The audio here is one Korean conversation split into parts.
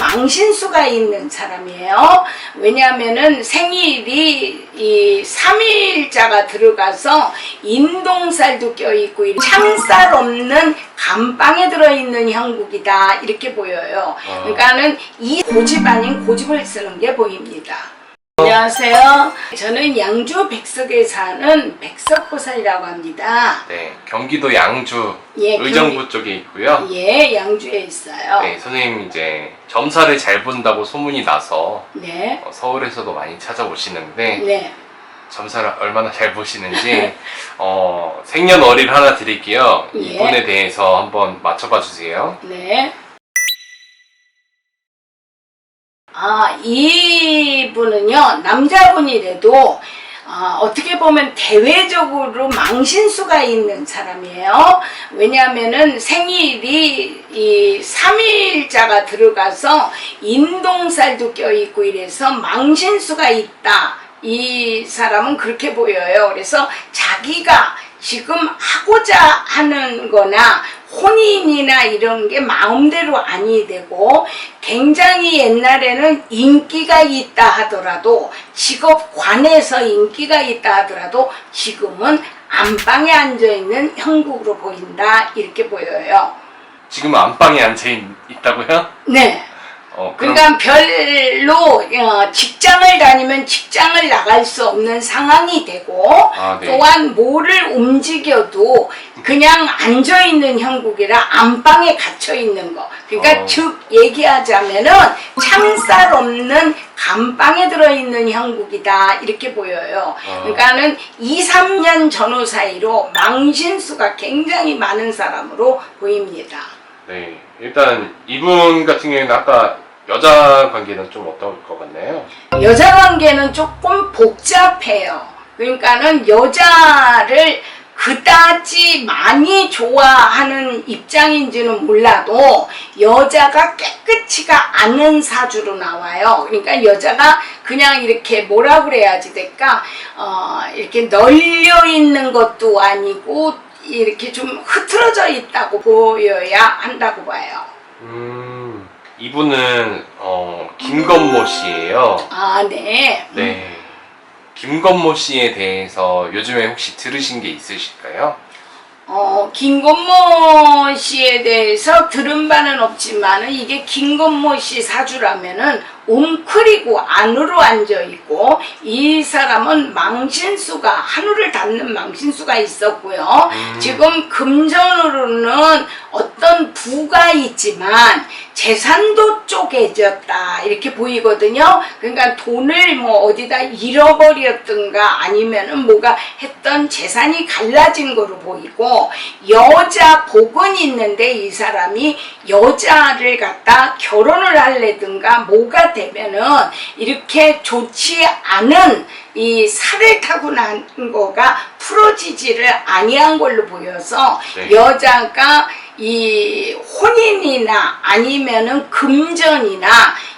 망신수가 있는 사람이에요. 왜냐하면은 생일이 이 3일자가 들어가서 인동살도 껴있고 창살 없는 감방에 들어있는 형국이다 이렇게 보여요. 아. 그러니까는 이 고집 아닌 고집을 쓰는 게 보입니다. 안녕하세요. 저는 양주 백석에 사는 백석보살이라고 합니다. 네, 경기도 양주 예, 의정부 쪽에 있고요. 예, 양주에 있어요. 네, 선생님 이제 점사를 잘 본다고 소문이 나서 네. 어, 서울에서도 많이 찾아오시는데 네. 점사를 얼마나 잘 보시는지 어, 생년월일 하나 드릴게요. 예. 이분에 대해서 한번 맞춰봐 주세요. 네. 아, 이분은요, 남자분이라도, 아, 어떻게 보면 대외적으로 망신수가 있는 사람이에요. 왜냐하면은 생일이 이 3일자가 들어가서 인동살도 껴있고 이래서 망신수가 있다. 이 사람은 그렇게 보여요. 그래서 자기가 지금 하고자 하는 거나 혼인이나 이런 게 마음대로 아니 되고 굉장히 옛날에는 인기가 있다 하더라도 직업 관에서 인기가 있다 하더라도 지금은 안방에 앉아 있는 형국으로 보인다 이렇게 보여요. 지금 안방에 앉아 있, 있다고요? 네. 어, 그럼 그러니까 별로 어, 직장을 다니면 직장을 나갈 수 없는 상황이 되고 아, 네. 또한 뭐를 움직여도 그냥 앉아 있는 형국이라 안방에 갇혀 있는 거. 그러니까 어. 즉 얘기하자면은 창살 없는 감방에 들어 있는 형국이다 이렇게 보여요. 어. 그러니까는 2, 3년 전후 사이로 망신수가 굉장히 많은 사람으로 보입니다. 네, 일단 이분 같은 경우에는 아까 여자 관계는 좀 어떨 것 같나요? 여자 관계는 조금 복잡해요. 그러니까는 여자를 그다지 많이 좋아하는 입장인지는 몰라도 여자가 깨끗이가 않은 사주로 나와요. 그러니까 여자가 그냥 이렇게 뭐라 그래야지 될까? 어, 이렇게 널려 있는 것도 아니고 이렇게 좀 흐트러져 있다고 보여야 한다고 봐요. 음, 이분은 어, 김건모 씨예요. 아, 네. 네. 김건모 씨에 대해서 요즘에 혹시 들으신 게 있으실까요? 어, 김건모 씨에 대해서 들은 바는 없지만은 이게 김건모 씨 사주라면은 웅크리고 안으로 앉아 있고 이 사람은 망신수가 하늘을 닿는 망신수가 있었고요. 음. 지금 금전으로는 어떤 부가 있지만 재산도 쪼개졌다 이렇게 보이거든요. 그러니까 돈을 뭐 어디다 잃어버렸든가 아니면은 뭐가 했던 재산이 갈라진 거로 보이고 여자 복은 있는데 이 사람이 여자를 갖다 결혼을 할래든가 뭐가 되면은 이렇게 좋지 않은 이 살을 타고 난 거가 풀어지지를 아니한 걸로 보여서 네. 여자가 이 혼인이나 아니면은 금전이나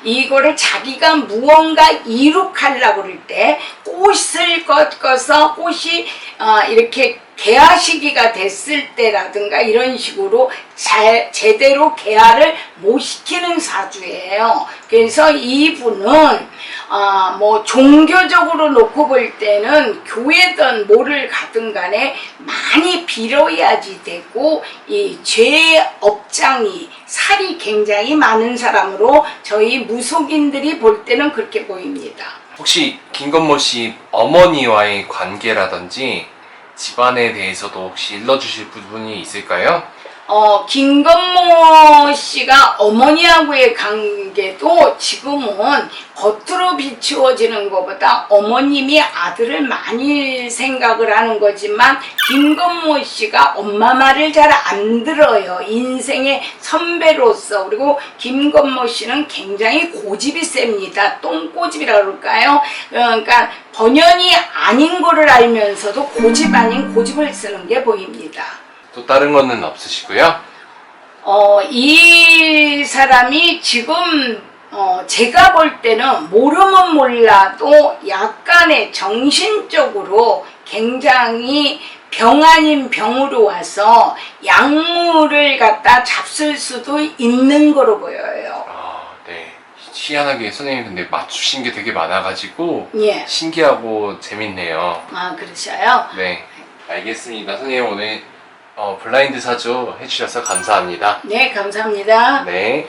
이거를 자기가 무언가 이룩하려고 그럴 때 꽃을 꺾어서 꽃이 어, 이렇게 개화 시기가 됐을 때라든가 이런 식으로 잘 제대로 개화를 못 시키는 사주예요. 그래서 이분은 아, 뭐 종교적으로 놓고 볼 때는 교회든 뭐를 가든 간에 많이 빌어야지 되고 이죄 업장이 살이 굉장히 많은 사람으로 저희 무속인들이 볼 때는 그렇게 보입니다. 혹시 김건모 씨 어머니와의 관계라든지 집안에 대해서도 혹시 일러주실 부분이 있을까요? 어, 김건모 씨가 어머니하고의 관계도 지금은 겉으로 비추어지는 것보다 어머님이 아들을 많이 생각을 하는 거지만 김건모 씨가 엄마 말을 잘 안 들어요. 인생의 선배로서. 그리고 김건모 씨는 굉장히 고집이 셉니다. 똥고집이라 그럴까요? 그러니까 번연이 아닌 거를 알면서도 고집 아닌 고집을 쓰는 게 보입니다. 또 다른 거는 없으시고요? 어, 이 사람이 지금 어, 제가 볼 때는 모르면 몰라도 약간의 정신적으로 굉장히 병 아닌 병으로 와서 약물을 갖다 잡술 수도 있는 거로 보여요. 아, 네. 희한하게 선생님이 근데 맞추신 게 되게 많아가지고 예. 신기하고 재밌네요. 아, 그러셔요? 네. 알겠습니다. 선생님 오늘 어, 블라인드 사주 해주셔서 감사합니다. 네, 감사합니다. 네.